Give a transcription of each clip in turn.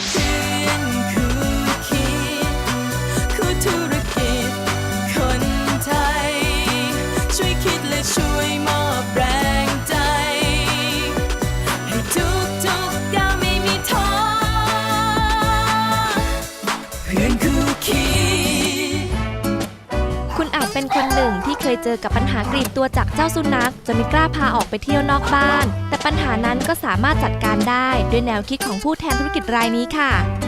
พื่อนคู่คิดคุณอาจ เป็นคนหนึ่งที่เคยเจอกับปัญหากรีดตัวจากเจ้าสุนัขจนไม่กล้าพาออกไปเที่ยวนอกบ้าน แต่ปัญหานั้นก็สามารถจัดการได้ด้วยแนวคิดของผู้แทนธุรกิจรายนี้ค่ะ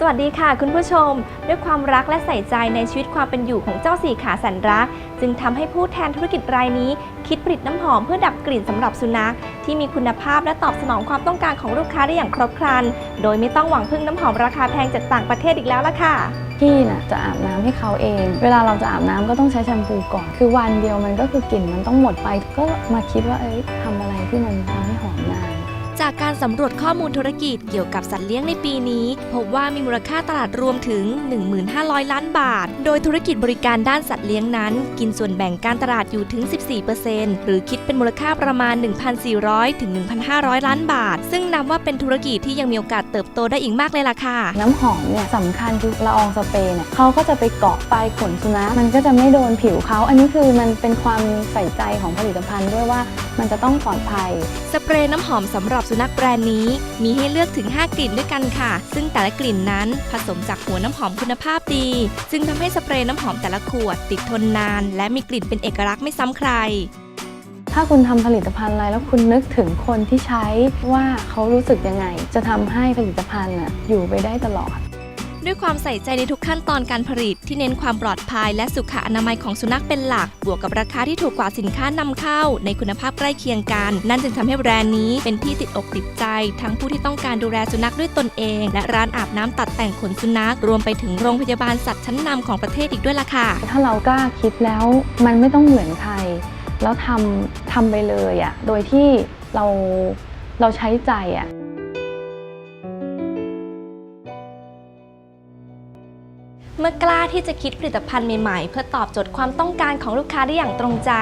สวัสดีค่ะคุณผู้ชม ด้วยความรักและใส่ใจในชีวิตความเป็นอยู่ของเจ้าสี่ขาแสนรัก จึงทำให้ผู้แทนธุรกิจรายนี้ คิดผลิตน้ำหอมเพื่อดับกลิ่นสำหรับสุนัข ที่มีคุณภาพและตอบสนองความต้องการของลูกค้าได้อย่างครบครัน โดยไม่ต้องหวังพึ่งน้ำหอมราคาแพงจากต่างประเทศอีกแล้วล่ะค่ะพี่น่ะจะอาบน้ำให้เขาเอง เวลาเราจะอาบน้ำก็ต้องใช้แชมพูก่อน คือวันเดียวมันก็คือกลิ่นมันต้องหมดไป ก็มาคิดว่าเอ้ยทำอะไรที่มันทำให้หอมนาน จากการสำรวจข้อมูลธุรกิจเกี่ยวกับสัตว์เลี้ยงในปีนี้ พบว่ามีมูลค่าตลาดรวมถึง 1,500 ล้านบาท โดยธุรกิจบริการด้านสัตว์เลี้ยงนั้น กินส่วนแบ่งการตลาดอยู่ถึง 14%หรือคิดเป็นมูลค่าประมาณ 1,400 ถึง 1,500 ล้านบาท ซึ่งนับว่าเป็นธุรกิจที่ยังมีโอกาสเติบโตได้อีกมากเลยล่ะค่ะ น้ำหอมเนี่ยสำคัญคือละอองสเปรย์เนี่ยเขาก็จะไปเกาะปลายขนสุนัขมันก็จะไม่โดนผิวเขาอันนี้คือมันเป็นความใส่ใจของผลิตภัณฑ์ด้วยว่า มันจะต้องปลอดภัย สเปรย์น้ำหอมสำหรับสุนัขแบรนด์นี้ มีให้เลือกถึง 5 กลิ่นด้วยกันค่ะ ซึ่งแต่ละกลิ่นนั้นผสมจากหัวน้ำหอมคุณภาพดี จึงทำให้สเปรย์น้ำหอมแต่ละขวด ติดทนนาน และมีกลิ่นเป็นเอกลักษณ์ไม่ซ้ำใคร ถ้าคุณทำผลิตภัณฑ์อะไรแล้วคุณนึกถึงคนที่ใช้ว่าเขารู้สึกยังไง จะทำให้ผลิตภัณฑ์น่ะอยู่ไปได้ตลอด ด้วยความใส่ใจในทุกขั้นตอนการผลิตที่เน้นความปลอดภัยและสุขอนามัยของสุนัขเป็นหลัก บวกกับราคาที่ถูกกว่าสินค้านำเข้า ในคุณภาพใกล้เคียงกัน นั่นจึงทำให้แบรนด์นี้เป็นที่ติดอกติดใจ ทั้งผู้ที่ต้องการดูแลสุนัขด้วยตนเอง และร้านอาบน้ำตัดแต่งขนสุนัข รวมไปถึงโรงพยาบาลสัตว์ชั้นนำของประเทศอีกด้วยล่ะค่ะ ถ้าเรากล้าคิดแล้วมันไม่ต้องเหมือนใครแล้วทำทำไปเลยอะ่ะโดยที่เราเราใช้ใจอะ่ะ เมื่อกล้าที่จะคิดผลิตภัณฑ์ใหม่ๆ เพื่อตอบโจทย์ความต้องการของลูกค้าได้อย่างตรงใจ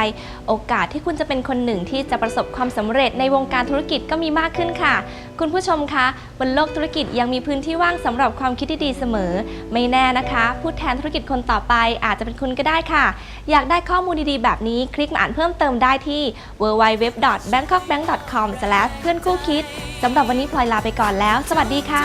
โอกาสที่คุณจะเป็นคนหนึ่งที่จะประสบความสำเร็จในวงการธุรกิจก็มีมากขึ้นค่ะ คุณผู้ชมคะบนโลกธุรกิจยังมีพื้นที่ว่างสำหรับความคิดที่ดีเสมอ ไม่แน่นะคะผู้แทนธุรกิจคนต่อไปอาจจะเป็นคุณก็ได้ค่ะ อยากได้ข้อมูลดีๆ แบบนี้คลิกมาอ่านเพิ่มเติมได้ที่ www.bangkokbank.com เพื่อนคู่คิดสำหรับวันนี้พลอยลาไปก่อนแล้ว สวัสดีค่ะ